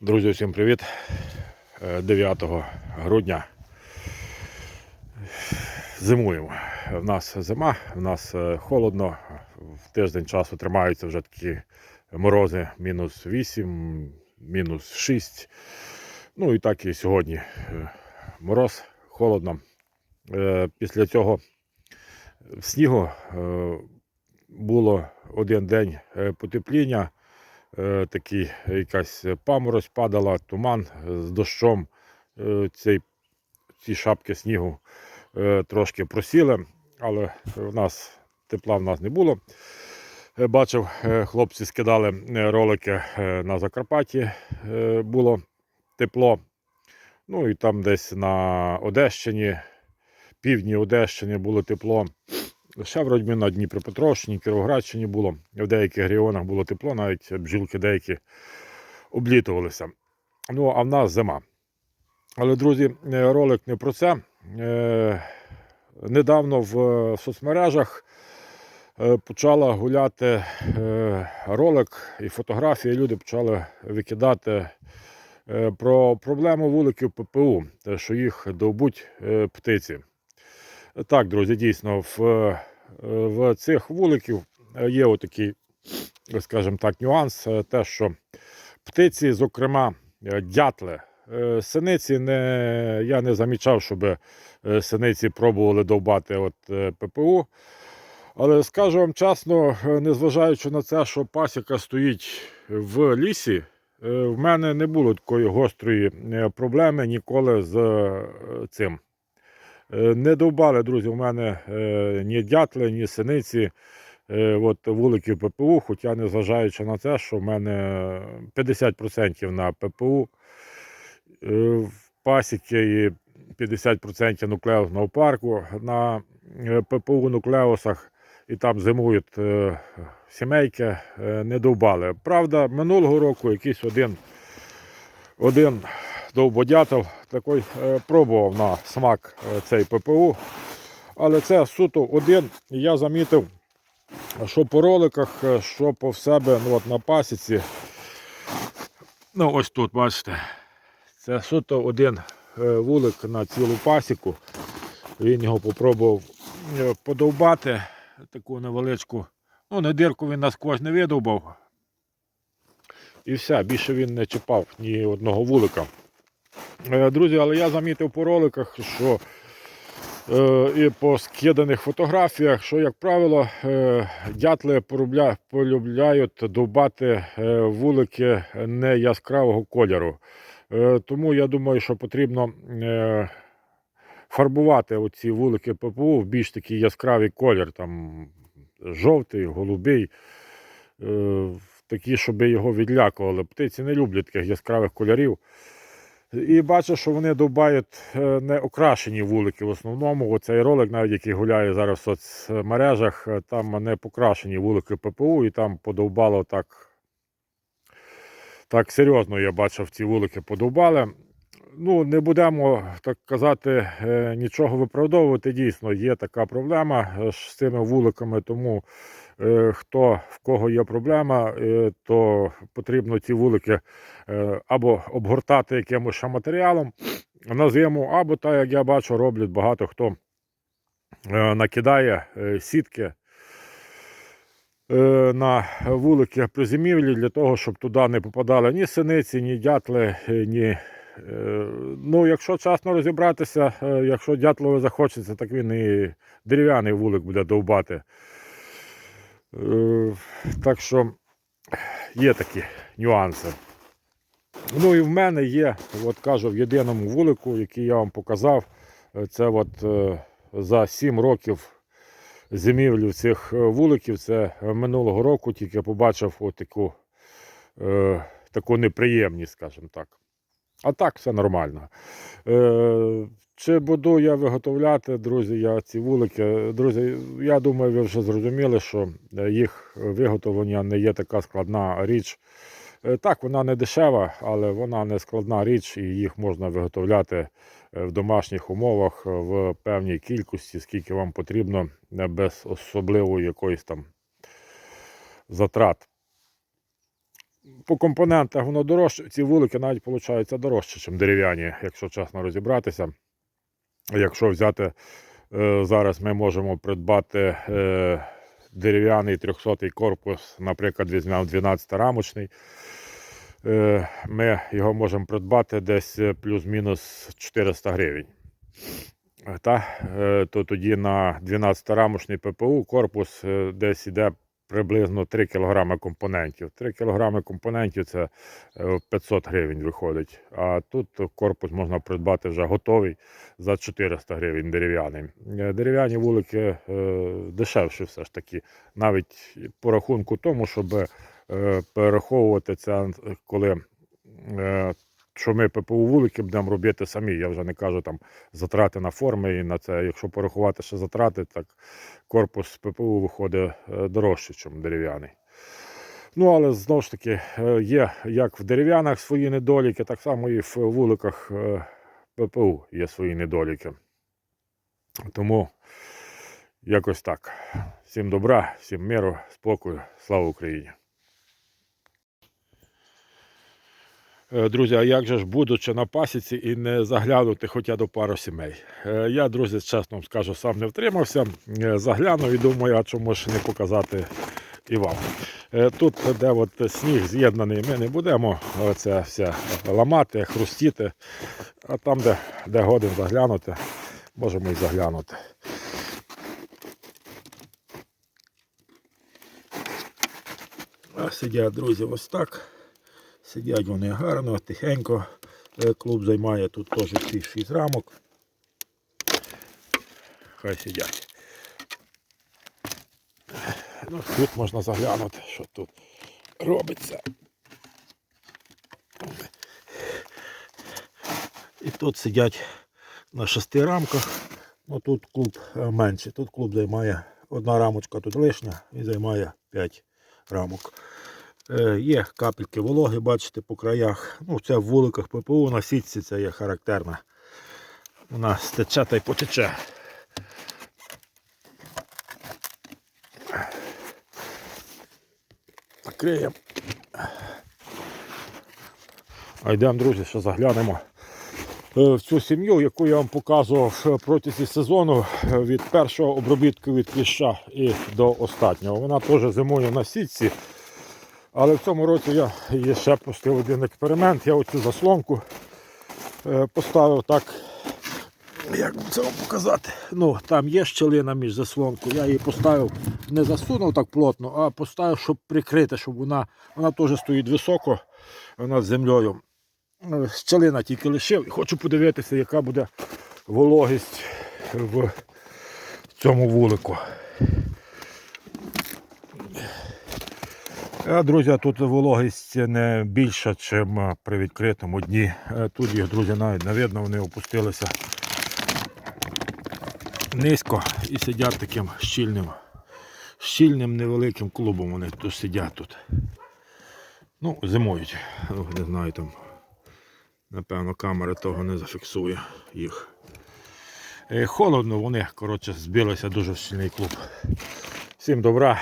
Друзі, всім привіт! Е, 9 грудня. Зимуємо. В нас зима, в нас е, холодно. В тиждень часу тримаються вже такі морози мінус 8, мінус 6. Ну і так і сьогодні е, мороз, холодно. Е, Після цього снігу е, було один день е, потепління е, такий якась паморозь падала, туман з дощом. Е, цей, ці шапки снігу е, трошки просіли, але в нас тепла в нас не було. Бачив, хлопці скидали ролики на Закарпатті, було тепло. Ну і там десь на Одещині, півдні Одещини було тепло. Ще вроді на Дніпропетровщині, Кіровоградщині було. В деяких регіонах було тепло, навіть бджілки деякі облітувалися. Ну, а в нас зима. Але, друзі, е, ролик не про це. Е, недавно в соцмережах е, почала гуляти ролик і фотографії. Люди почали викидати про проблему вуликів ППУ, що їх довбуть птиці. Так, друзі, дійсно, в, в цих вуликів є отакий, скажімо так, нюанс, е, те, що птиці, зокрема, е, дятли, е, синиці, не, я не замічав, щоб е, синиці пробували довбати от е, ППУ. Але скажу вам чесно, е, незважаючи на це, що пасіка стоїть в лісі, е, в мене не було такої гострої е, проблеми ніколи з е, цим. Е, Не довбали, друзі, у мене е, ні дятли, ні синиці, е, от, вуликів ППУ, хоча незважаючи на це, що в мене 50% на ППУ в пасіки і 50% нуклеусного парку на ППУ нуклеусах, і там зимують сімейки, не довбали. Правда, минулого року якийсь один, один довбодятел такий е, пробував на смак е, цей ППУ. Але це суто один. Я замітив, що по роликах, е, що по себе ну, от на пасіці. Ну, ось тут, бачите, це суто один вулик на цілу пасіку. Він його попробував подовбати, таку невеличку. Ну, не дирку він насквозь не видовбав. І все, більше він не чіпав ні одного вулика. Е, Друзі, але я замітив по роликах, що е, і по скиданих фотографіях, що, як правило, е, дятли полюбляють довбати вулики не яскравого кольору. Тому я думаю, що потрібно фарбувати оці вулики ППУ в більш такий яскравий колір, там жовтий, голубий, такі, щоб його відлякували. Птиці не люблять таких яскравих кольорів. І бачу, що вони довбають е, не окрашені вулики в основному. Оцей ролик, навіть який гуляє зараз в соцмережах, е, там не покрашені вулики ППУ, і там подовбало так. Так серйозно я бачив, ці вулики подовбали. Ну, не будемо так казати, е, нічого виправдовувати. Дійсно, є така проблема з цими вуликами, тому хто в кого є проблема, е, то потрібно ці вулики е, або обгортати якимось матеріалом на зиму, або так, як я бачу, роблять багато хто е, накидає е, сітки е, на вулики при зимівлі для того, щоб туди не попадали ні синиці, ні дятли, е, ні. е, Ну, якщо чесно розібратися, е, якщо дятлове захочеться, так він і дерев'яний вулик буде довбати. Е, Так що є такі нюанси. Ну і в мене є, от кажу, в єдиному вулику, який я вам показав, е, це от е, за 7 років зимівлі цих вуликів. Це минулого року тільки побачив отаку таку неприємність, скажімо так. А так все нормально. Чи буду я виготовляти, друзі, я ці вулики. Друзі, я думаю, ви вже зрозуміли, що е, їх виготовлення не є така складна річ. Е, Так, вона не дешева, але вона не складна річ, і їх можна виготовляти е, в домашніх умовах в певній кількості, скільки вам потрібно, без особливої якоїсь там затрат. по компонентах воно дорожче. Ці вулики навіть виходить дорожче, ніж дерев'яні, якщо чесно розібратися. Якщо взяти е, зараз, ми можемо придбати е, дерев'яний 300 корпус, наприклад, візьмемо 12-рамочний. Е, ми його можемо придбати десь плюс-мінус 400 гривень. Та, то тоді на 12-рамочний ППУ корпус десь йде приблизно 3 кг компонентів. 3 кг компонентів це е, 500 гривень виходить. А тут корпус можна придбати вже готовий за 400 гривень дерев'яний. Е, Дерев'яні вулики е, дешевші все ж таки. Навіть по рахунку тому, щоб е, перераховувати це, коли е, що ми ППУ вулики будемо робити самі. Я вже не кажу там затрати на форми і на це. Якщо порахувати ще затрати, так корпус ППУ виходить е, дорожче, ніж дерев'яний. Ну, але знову ж таки, е, є як в дерев'янах свої недоліки, так само і в вуликах е, ППУ є свої недоліки. Тому якось так. Всім добра, всім миру, спокою, слава Україні. Е, Друзі, а як же ж будучи на пасіці і не заглянути хоча до пару сімей? Е, Я, друзі, чесно вам скажу, сам не втримався. Е, Заглянув і думаю, а чому ж не показати і вам. Е, Тут, де от сніг з'єднаний, ми не будемо це все ламати, хрустіти. А там, де, де годин заглянути, можемо і заглянути. Сидять друзі ось так. Сидять вони гарно, тихенько. Е, Клуб займає тут теж всі 6 рамок. Хай сидять. Ну, тут можна заглянути, що тут робиться. І тут сидять на шести рамках. Ну тут клуб е, менший. Тут клуб займає одна рамочка тут лишня і займає 5 рамок. Е, Є капельки вологи, бачите, по краях. Ну, це в вуликах ППУ на сітці це є характерна. Вона стече та й потече. Закриємо. А йдемо, друзі, ще заглянемо е, в цю сім'ю, яку я вам показував протягом сезону е, від першого обробітку від кліща і до останнього. Вона теж зимує на сітці. Але в цьому році я ще пустив один експеримент. Я оцю заслонку е, поставив так. Як це вам показати? Ну, там є щелина між заслонкою. Я її поставив, не засунув так плотно, а поставив, щоб прикрити, щоб вона, вона теж стоїть високо над землею. Е, Щелина тільки лишив і хочу подивитися, яка буде вологість в цьому вулику. Е, Друзі, тут вологість не більша, ніж при відкритому дні. Е, Тут їх, друзі, навіть не видно, вони опустилися низько і сидять таким щільним, щільним невеликим клубом. Вони тут сидять тут. Ну, зимують. Ну, Не знаю там. Напевно, камера того не зафіксує їх. Е, Холодно, вони, коротше, збилися дуже в щільний клуб. Всім добра.